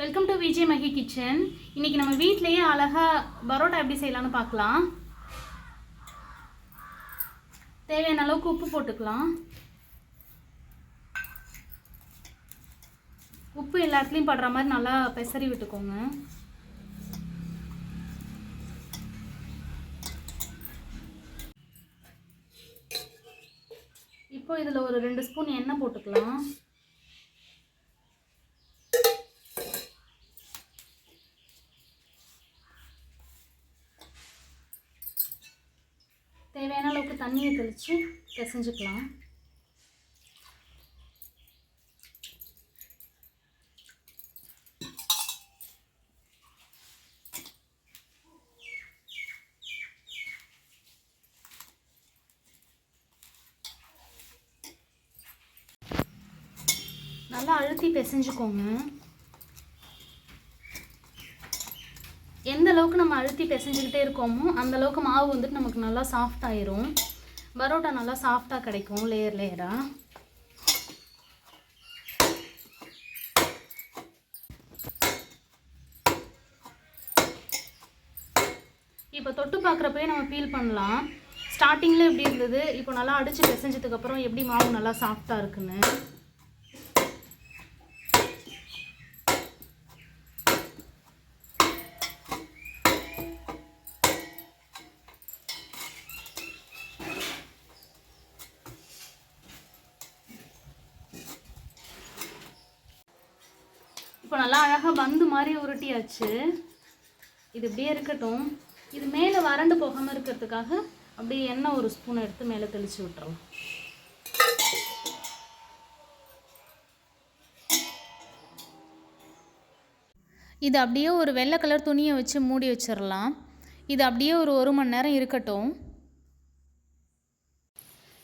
Welcome to Vijay Mahi kitchen இன்னைக்கு நம்ம வீட்லேயே அழகாக பரோட்டா எப்படி செய்யலாம்னு பார்க்கலாம். தேவையான அளவுக்கு உப்பு போட்டுக்கலாம். உப்பு எல்லா இடத்துலையும் படுற மாதிரி நல்லா பெசரி விட்டுக்கோங்க. இப்போ இதில் ஒரு ரெண்டு ஸ்பூன் எண்ணெய் போட்டுக்கலாம் தேவையான அளவுக்கு தண்ணியை தெளித்து பிசைஞ்சுக்கலாம். நல்லா அழுத்தி பிசைஞ்சுக்கோங்க. அளவுக்கு நம்ம அழுத்தி பிசைஞ்சிக்கிட்டே இருக்கோமோ அந்த அளவுக்கு மாவு வந்துட்டு நமக்கு நல்லா சாஃப்ட் ஆயிரும். பரோட்டா நல்லா சாஃப்டாக கிடைக்கும் லேயர் லேயராக இப்போ தொட்டு பார்க்குறப்பயே நம்ம ஃபீல் பண்ணலாம். ஸ்டார்டிங்கில் எப்படி இருந்தது? இப்போ நல்லா அடித்து பிசைஞ்சதுக்கப்புறம் எப்படி மாவு நல்லா சாஃப்டாக இருக்குன்னு. இப்போ நல்லா அழகாக பந்து மாதிரி உருட்டியாச்சு. இது இப்படியே இருக்கட்டும். இது மேலே வறண்டு போகாமல் இருக்கிறதுக்காக அப்படியே எண்ணெய் ஒரு ஸ்பூன் எடுத்து மேலே தெளித்து விட்டுறலாம். இது அப்படியே ஒரு வெள்ளை கலர் துணியை வச்சு மூடி வச்சிடலாம் இது அப்படியே ஒரு ஒரு மணி நேரம் இருக்கட்டும்.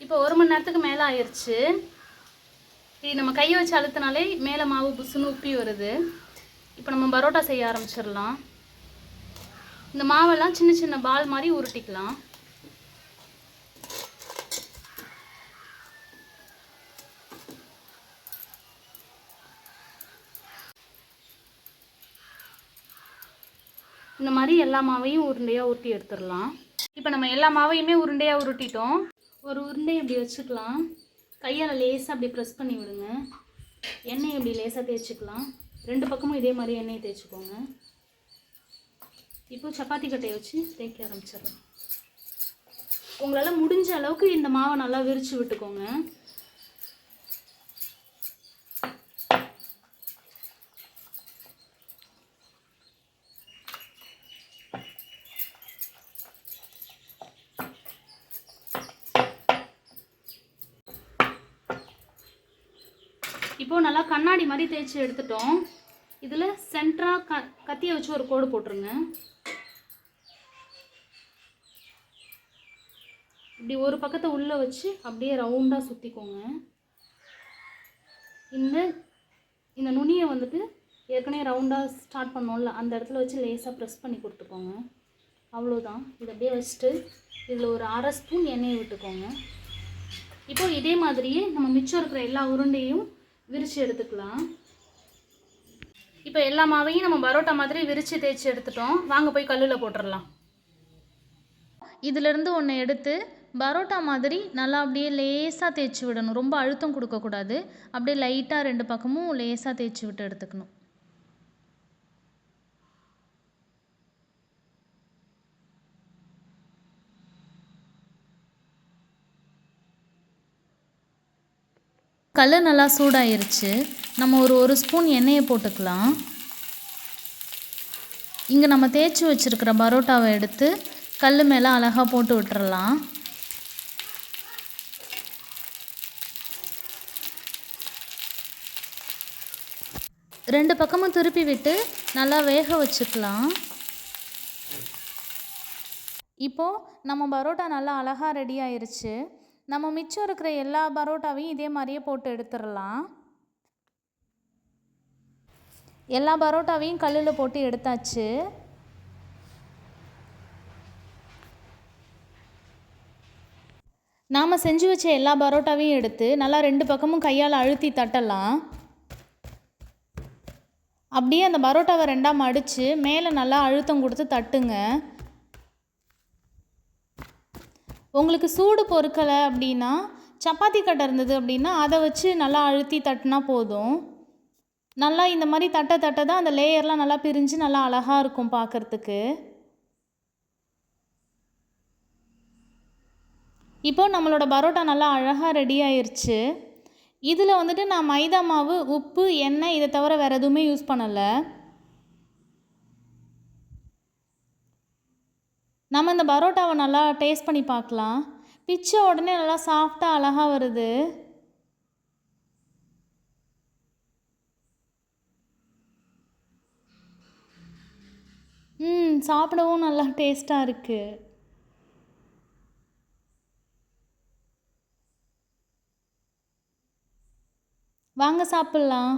இப்போ ஒரு மணி நேரத்துக்கு மேலே ஆயிடுச்சு இது நம்ம கையை வச்சு அழுத்தினாலே மேலே மாவு புசுன்னு உப்பி வருது. இப்போ நம்ம பரோட்டா செய்ய ஆரம்பிச்சிடலாம். இந்த மாவெல்லாம் சின்ன சின்ன பால் மாதிரி உருட்டிக்கலாம். இந்த மாதிரி எல்லா மாவையும் உருண்டையாக உருட்டி எடுத்துடலாம். இப்போ நம்ம எல்லா மாவையுமே உருண்டையாக உருட்டிட்டோம். ஒரு உருண்டையை இப்படி வச்சுக்கலாம். கையால் லேசாக அப்படி ப்ரெஸ் பண்ணி விடுங்க. எண்ணெயை இப்படி லேசாக தேய்ச்சிக்கலாம். ரெண்டு பக்கமும் இதே மாதிரி எண்ணெயை தேய்ச்சிக்கோங்க. இப்போ சப்பாத்தி கட்டையை வச்சு தேய்க்க ஆரம்பிச்சிடலாம் உங்களால் முடிஞ்ச அளவுக்கு இந்த மாவை நல்லா விரித்து விட்டுக்கோங்க. இப்போ நல்லா கண்ணாடி மாதிரி தேய்ச்சி எடுத்துட்டோம். இதில் சென்ட்ராக க கத்தியை வச்சு ஒரு கோடு போட்டுருங்க. இப்படி ஒரு பக்கத்தை உள்ளே வச்சு அப்படியே ரவுண்டாக சுற்றிக்கோங்க இந்த இந்த நுனியை வந்துட்டு ஏற்கனவே ரவுண்டாக ஸ்டார்ட் பண்ணோம்ல அந்த இடத்துல வச்சு லேசாக ப்ரெஸ் பண்ணி கொடுத்துக்கோங்க. அவ்வளோதான் இதை அப்படியே வச்சுட்டு இதில் ஒரு அரை ஸ்பூன் எண்ணெயை விட்டுக்கோங்க. இப்போ இதே மாதிரியே நம்ம மிச்சம் இருக்கிற எல்லா உருண்டையும் விரித்து எடுத்துக்கலாம். இப்போ எல்லா மாவையும் நம்ம பரோட்டா மாதிரி விரித்து தேய்ச்சி எடுத்துட்டோம். வாங்க போய் கல்லில் போட்டுடலாம் இதிலிருந்து ஒன்று எடுத்து பரோட்டா மாதிரி நல்லா அப்படியே லேசாக தேய்ச்சி விடணும். ரொம்ப அழுத்தம் கொடுக்கக்கூடாது. அப்படியே லைட்டாக ரெண்டு பக்கமும் லேசாக தேய்ச்சி விட்டு எடுத்துக்கணும். கல் நல்லா சூடாயிருச்சு. நம்ம ஒரு ஒரு ஸ்பூன் எண்ணெயை போட்டுக்கலாம். இங்கே நம்ம தேய்ச்சி வச்சுருக்கிற பரோட்டாவை எடுத்து கல் மேலே அழகாக போட்டு விட்டுறலாம். ரெண்டு பக்கமும் திருப்பி விட்டு நல்லா வேக வச்சுக்கலாம். இப்போது நம்ம பரோட்டா நல்லா அழகாக ரெடி ஆயிடுச்சு நம்ம மிச்சம் இருக்கிற எல்லா பரோட்டாவையும் இதே மாதிரியே போட்டு எடுத்துடலாம். எல்லா பரோட்டாவையும் கல்லில் போட்டு எடுத்தாச்சு. நாம் செஞ்சு வச்ச எல்லா பரோட்டாவையும் எடுத்து நல்லா ரெண்டு பக்கமும் கையால் அழுத்தி தட்டலாம். அப்படியே அந்த பரோட்டாவை ரெண்டாக மடித்து மேலே நல்லா அழுத்தம் கொடுத்து தட்டுங்க. உங்களுக்கு சூடு பொறுக்கலை அப்படின்னா சப்பாத்தி கட்டை இருந்தது அப்படின்னா அதை வச்சு நல்லா அழுத்தி தட்டினா போதும். நல்லா இந்த மாதிரி தட்ட தட்டை தான் அந்த லேயர்லாம் நல்லா பிரிஞ்சு நல்லா அழகாக இருக்கும் பார்க்குறதுக்கு. இப்போ நம்மளோட பரோட்டா நல்லா அழகாக ரெடி ஆயிடுச்சு இதில் வந்துட்டு நான் மைதா மாவு உப்பு எண்ணெய் இதை தவிர வேறு எதுவுமே யூஸ் பண்ணலை. நம்ம இந்த பரோட்டாவை நல்லா டேஸ்ட் பண்ணி பார்க்கலாம். பிச்ச உடனே நல்லா சாஃப்டாக அழகாக வருது. ம் சாப்பிடவும் நல்லா டேஸ்ட்டாக இருக்குது வாங்க சாப்பிட்லாம்.